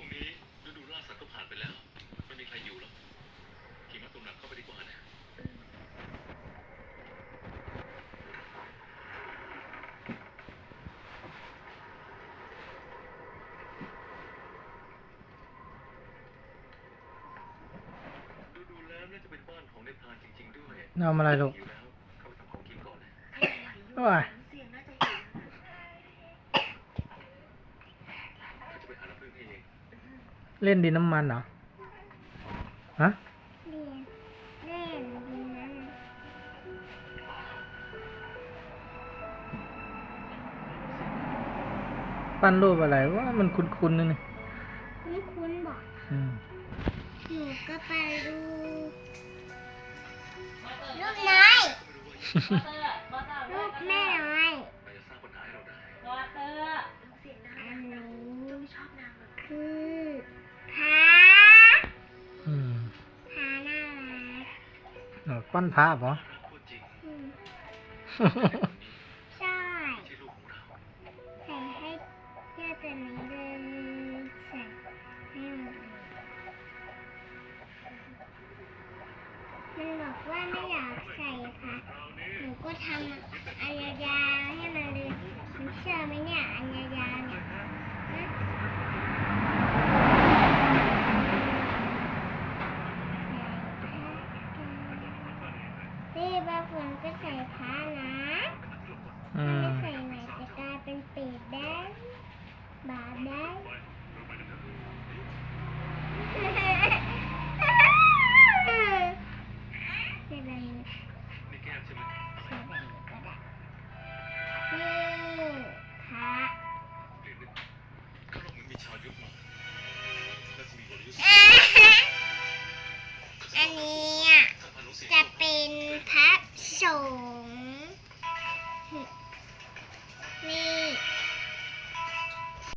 ช่วงนี้ฤดูล่าสัตว์ก็ผ่านไปแล้ว ไม่มีใครอยู่หรอกขี่ม้าตุ่มหนักเข้าไปดีกว่านะ ดูดูแล้วน่าจะเป็นบ้านของในพรานจริง ๆ ด้วยทำอะไรลูก อยู่าไป เล่นดินน้ำมันเหรอ ฮะเรียนเล่นดีนะปั้นรูปอะไรว่ามันคุ้นๆนี่นี่คุ้นคุ้นๆบอกอืมหนูก็ไปดูลูกน้อย ก้อนพระเหรอ อืมใช่ไม่ใส่ให้แค่แต่นี้เลยใส่ให้หมดเลยมันบอกว่าไม่อยากใส่ค่ะ หนูก็ทำอันยาวๆให้มันเลยมันเชื่อไหมเนี่ยอันยาวๆเนี่ยนะ นี่บางคนก็ใส่ผ้านะอืถ้ามไม่ใส่ไหนจะกลายเป็นปีกได้บาปได้